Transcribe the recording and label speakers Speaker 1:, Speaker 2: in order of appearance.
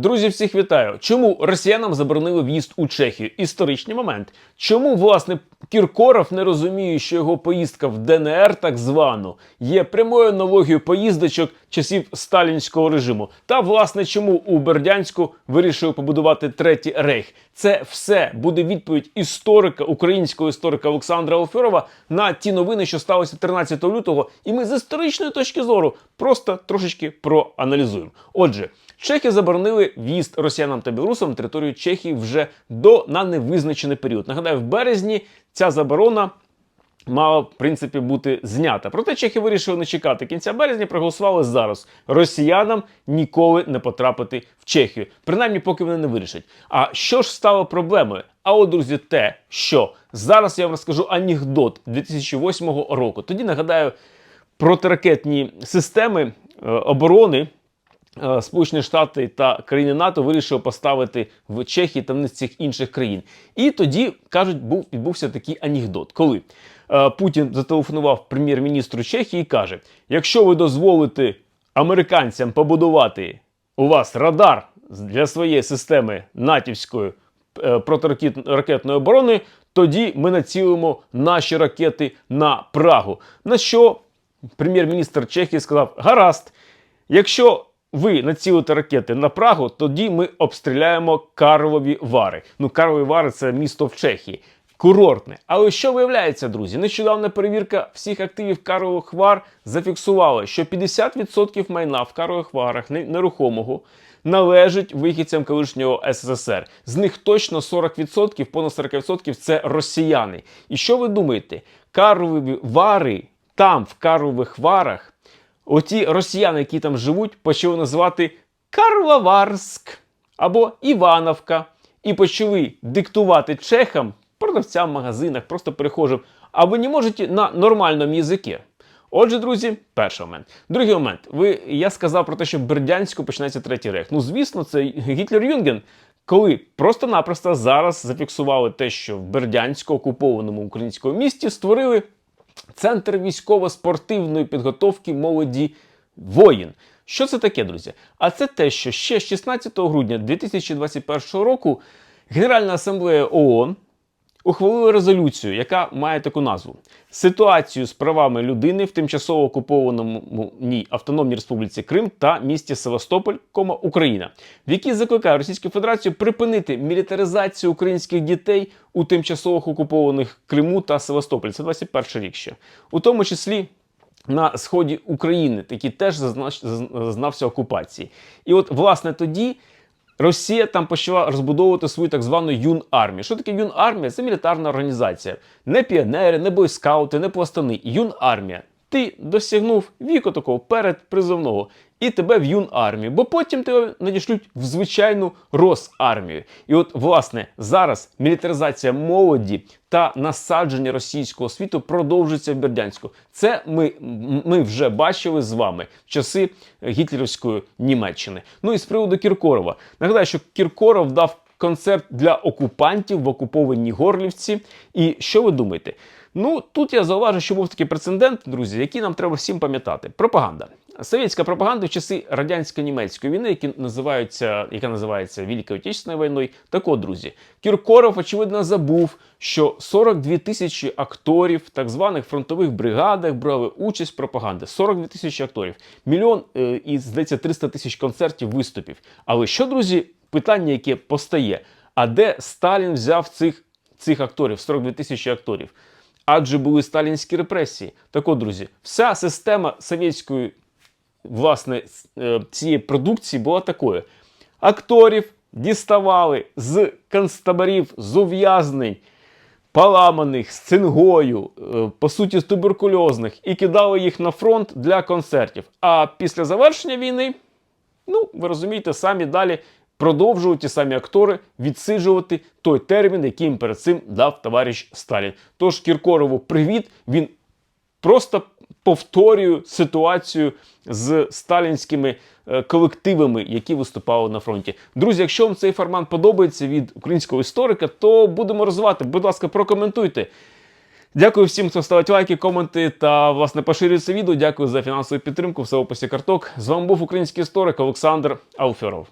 Speaker 1: Друзі, всіх вітаю! Чому росіянам заборонили в'їзд у Чехію? Історичний момент. Чому власне Кіркоров не розуміє, що його поїздка в ДНР, так звану, є прямою аналогією поїздочок часів сталінського режиму? Та власне чому у Бердянську вирішив побудувати третій рейх? Це все буде відповідь історика, українського історика Олександра Оферова на ті новини, що сталося 13 лютого. І ми з історичної точки зору просто трошечки проаналізуємо. Отже. Чехи заборонили в'їзд росіянам та білорусам територію Чехії вже до на невизначений період. Нагадаю, в березні ця заборона. Мала в принципі бути знята. Проте чехи вирішили не чекати кінця березня. Проголосували зараз. Росіянам ніколи не потрапити в Чехію, принаймні, поки вони не вирішать. А що ж стало проблемою? А от, друзі, те, що зараз я вам розкажу анекдот 2008 року. Тоді нагадаю протиракетні системи е, оборони. Е, Сполучені Штати та країни НАТО вирішили поставити в Чехії та в цих інших країн. І тоді кажуть, був відбувся такий анекдот, коли е, Путін зателефонував прем'єр-міністру Чехії і каже: якщо ви дозволите американцям побудувати у вас радар для своєї системи натівської е, протиракетної оборони, тоді ми націлимо наші ракети на Прагу. На що прем'єр-міністр Чехії сказав: гаразд, якщо ви націлите ракети на Прагу, тоді ми обстріляємо Карлові Вари. Ну, Карлові Вари це місто в Чехії. Курортне. Але що виявляється, друзі? Нещодавна перевірка всіх активів Карлових Вар зафіксувала, що 50% майна в Карлових Варах нерухомого належить вихідцям колишнього СССР. З них точно 40%, понад 40% це росіяни. І що ви думаєте? Карлові Вари там, в Карлових Варах, оті росіяни, які там живуть, почали називати Карловарськ або Івановка, і почали диктувати чехам, продавцям в магазинах, просто перехожим, а ви не можете на нормальному язикі. Отже, друзі, перший момент. Другий момент. Ви, Я сказав про те, що в Бердянську почнеться третій рейх. Ну, звісно, це Гітлер-Юнген, коли просто-напросто зараз зафіксували те, що в Бердянську окупованому українському місті створили Центр військово-спортивної підготовки молоді воїн. Що це таке, друзі? А це те, що ще 16 грудня 2021 року Генеральна асамблея ООН ухвалила резолюцію, яка має таку назву: Ситуацію з правами людини в тимчасово окупованому ній Автономній Республіці Крим та місті Севастополь, кома Україна, в якій закликає Російську Федерацію припинити мілітаризацію українських дітей у тимчасово окупованих Криму та Севастополь. Це 21 рік ще, у тому числі. На сході України, який теж зазнався окупації, і от власне тоді Росія там почала розбудовувати свою так звану юн-армію. Що таке юн-армія? Це мілітарна організація. Не піонери, не бойскаути, не пластани. Юн-армія. Ти досягнув віку такого передпризовного і тебе в юн-армію, бо потім тебе надішлють в звичайну Росармію. І от, власне, зараз мілітаризація молоді та насадження російського світу продовжується в Бердянську. Це ми ми вже бачили з вами в часи гітлерівської Німеччини. Ну і з приводу Кіркорова. Нагадаю, що Кіркоров дав концерт для окупантів в окупованій Горлівці. І що ви думаєте? Ну тут я зауважу, що був такий прецедент, друзі, який нам треба всім пам'ятати. Пропаганда. Совєтська пропаганда в часи радянсько-німецької війни, які називаються, яка називається Великою Отечественною війною. Так от, друзі, Кіркоров, очевидно, забув, що 42 тисячі акторів так званих фронтових бригадах брали участь в пропаганді. 42 тисячі акторів, мільйон е, і здається 300 тисяч концертів, виступів. Але що, друзі, питання, яке постає: а де Сталін взяв цих, цих акторів, 42 тисячі акторів? Адже були сталінські репресії. Так от, друзі, вся система совєтської власне, е, цієї продукції була такою: акторів діставали з концтаборів, з ув'язнень, поламаних, з цингою, е, по суті, з туберкульозних, і кидали їх на фронт для концертів. А після завершення війни, ну, ви розумієте, самі далі. Продовжують ті самі актори відсиджувати той термін, який їм перед цим дав товариш Сталін. Тож Кіркорову привіт, він просто повторюю ситуацію з сталінськими е, колективами, які виступали на фронті. Друзі, якщо вам цей формат подобається від українського історика, то будемо розвивати. Будь ласка, прокоментуйте. Дякую всім, хто ставить лайки, коменти та власне поширює це відео. Дякую за фінансову підтримку. В описі карток. З вами був український історик Олександр Алферов.